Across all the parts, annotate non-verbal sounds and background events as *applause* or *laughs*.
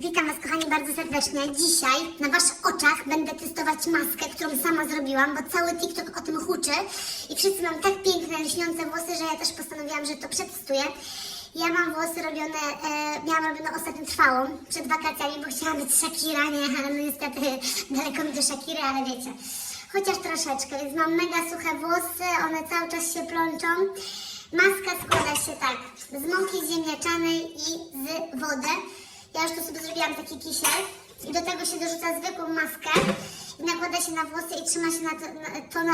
Witam Was kochani bardzo serdecznie. Dzisiaj na Waszych oczach będę testować maskę, którą sama zrobiłam, bo cały TikTok o tym huczy i wszyscy mam tak piękne, lśniące włosy, że ja też postanowiłam, że to przetestuję. Ja mam włosy robione, e, miałam robione ostatnio trwałą przed wakacjami, bo chciałam być Shakira, nie, ale no niestety *laughs* daleko mi do Shakiry, ale wiecie, chociaż troszeczkę, więc mam mega suche włosy, one cały czas się plączą. Maska składa się tak, z mąki ziemniaczanej i z wody. Ja już tu sobie zrobiłam taki kisiel i do tego się dorzuca zwykłą maskę i nakłada się na włosy i trzyma się na to na... To na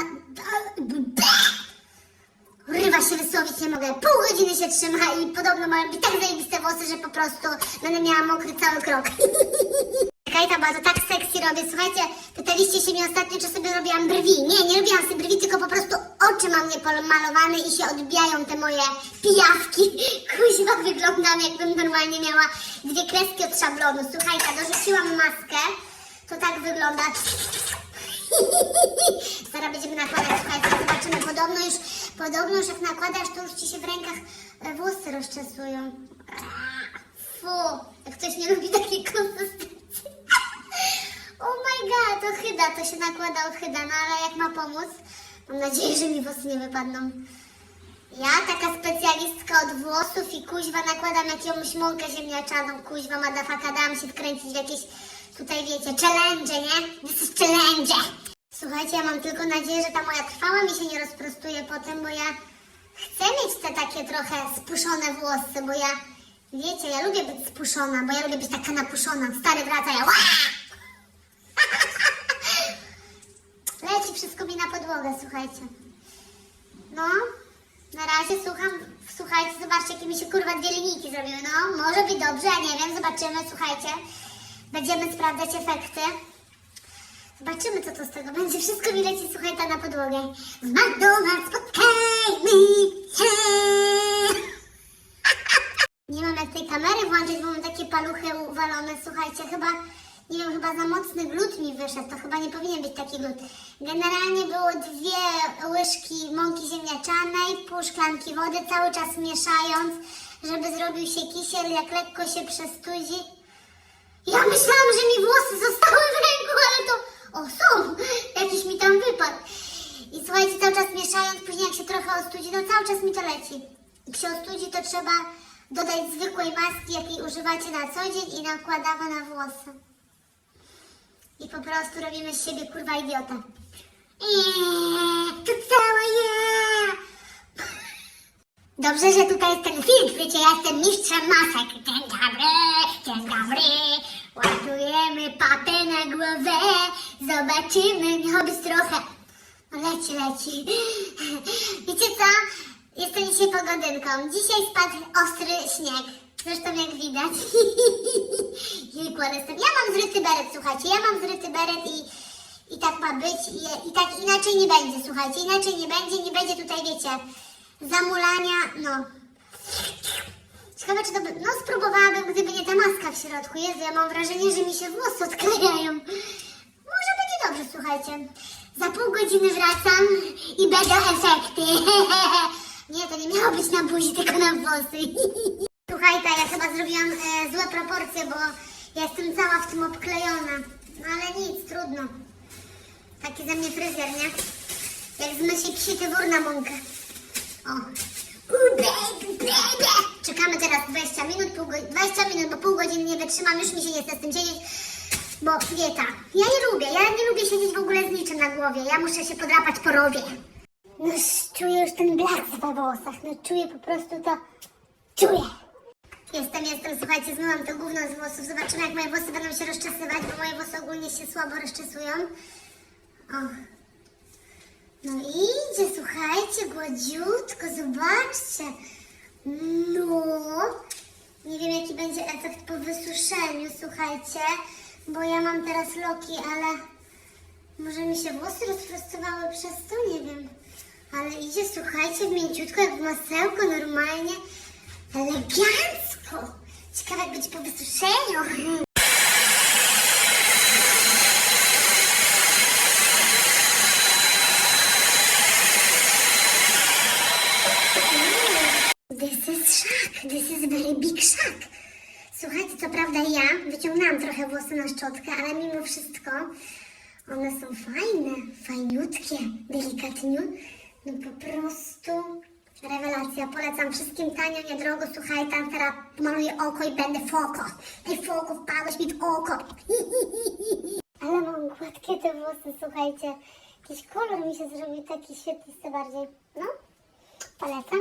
Rywa się wysłowić nie mogę. Pół godziny się trzyma i podobno mają być tak zajebiste włosy, że po prostu będę miała mokry cały krok. *laughs* Kajta, bo to tak sexy robię. Słuchajcie, pytaliście się mnie ostatnio, czy sobie robiłam brwi. Nie, nie robiłam sobie brwi, tylko po prostu oczy mam niepomalowane i się odbijają te moje pijawki. *laughs* Kuźwa, wyglądam jakbym normalnie miała dwie kreski od szablonu. Słuchajcie, dorzuciłam maskę. To tak wygląda. *laughs* Zaraz będziemy nakładać, słuchajcie, zobaczymy. Podobno już, podobno już jak nakładasz, to już ci się w rękach e, włosy rozczesują. Fu, jak ktoś nie lubi takiej konsystencji. God, to chyda, to się nakłada od chyda, no ale jak ma pomóc? Mam nadzieję, że mi włosy nie wypadną. Ja, taka specjalistka od włosów i kuźwa nakładam jakąś mąkę ziemniaczaną, kuźwa madafaka, dam się wkręcić w jakieś tutaj wiecie, challenge, nie? This is challenge. Słuchajcie, ja mam tylko nadzieję, że ta moja trwała mi się nie rozprostuje potem, bo ja chcę mieć te takie trochę spuszone włosy, bo ja, wiecie, ja lubię być spuszona, bo ja lubię być taka napuszona. Stary wraca, ja! Leci wszystko mi na podłogę, słuchajcie. No, na razie słucham, słuchajcie, zobaczcie, jakie mi się kurwa dwie linijki zrobiły. No, może być dobrze, nie wiem, zobaczymy, słuchajcie. Będziemy sprawdzać efekty. Zobaczymy, co to z tego będzie. Wszystko mi leci, słuchajcie, na podłogę. W McDonald's spotkajmy się. Nie mam jak tej kamery włączyć, bo mam takie paluchy uwalone, słuchajcie, chyba, nie wiem, chyba za mocny glut mi wyszedł, to chyba nie powinien być taki glut. Generalnie było dwie łyżki mąki ziemniaczanej, pół szklanki wody, cały czas mieszając, żeby zrobił się kisiel, jak lekko się przestudzi. Ja myślałam, że mi włosy zostały w ręku, ale to, o są, jakiś mi tam wypadł. I słuchajcie, cały czas mieszając, później jak się trochę ostudzi, no cały czas mi to leci. Jak się ostudzi, to trzeba dodać zwykłej maski, jakiej używacie na co dzień i nakładamy na włosy. I po prostu robimy z siebie kurwa idiota. Eee, to cała ja! Dobrze, że tutaj jest ten filtr, wiecie, ja jestem mistrzem masek. Dzień dobry, dzień dobry. Ładujemy papę na głowę, zobaczymy, być trochę. Leci, leci. Wiecie co? Jestem dzisiaj pogodynką. Dzisiaj spadł ostry śnieg. Zresztą jak widać. *laughs* Ale jestem... Ja mam zryty beret, słuchajcie. Ja mam zryty beret i, i tak ma być. I, I tak inaczej nie będzie, słuchajcie. Inaczej nie będzie. Nie będzie tutaj, wiecie, zamulania. No. Ciekawe, czy to by... No, spróbowałabym, gdyby nie ta maska w środku. Jezu, ja mam wrażenie, że mi się włosy odklejają. Może będzie dobrze, słuchajcie. Za pół godziny wracam i będą efekty. *laughs* Nie, to nie miało być na buzi, tylko na włosy. *laughs* Słuchajcie, ja chyba zrobiłam e, złe proporcje, bo jestem cała w tym obklejona. No ale nic, trudno. Taki ze mnie fryzjer, nie? Jak z mysi psi wór na mąkę. O. Ooh, baby. Czekamy teraz 20 minut, pół go... 20 minut, bo pół godziny nie wytrzymam, już mi się nie chce z tym siedzieć. Bo dieta. Ja nie lubię, ja nie lubię siedzieć w ogóle z niczym na głowie. Ja muszę się podrapać po rowie. No czuję już ten blask we włosach, no czuję po prostu to... Czuję. Jestem, jestem, słuchajcie, zmyłam to gówno z włosów. Zobaczymy, jak moje włosy będą się rozczesywać, bo moje włosy ogólnie się słabo rozczesują. O. No idzie, słuchajcie, gładziutko, zobaczcie. No. Nie wiem, jaki będzie efekt po wysuszeniu, słuchajcie, bo ja mam teraz loki, ale może mi się włosy rozprostowały przez to, nie wiem. Ale idzie, słuchajcie, mięciutko, jak w masełko, normalnie, elegancko. Ciekawe, jak będzie po wysuszeniu. This is shock. This is very big shock. Słuchajcie, co prawda ja ściągnęłam trochę włosy na szczotkę, ale mimo wszystko one są fajne, fajniutkie, delikatnie. No po prostu rewelacja. Polecam wszystkim tanio, niedrogo. Słuchaj, tam teraz pomaluję oko i będę foko. Ej, foko, wpadłeś mi w oko. Ale mam gładkie te włosy, słuchajcie. Jakiś kolor mi się zrobił taki świetlisty bardziej. No, polecam.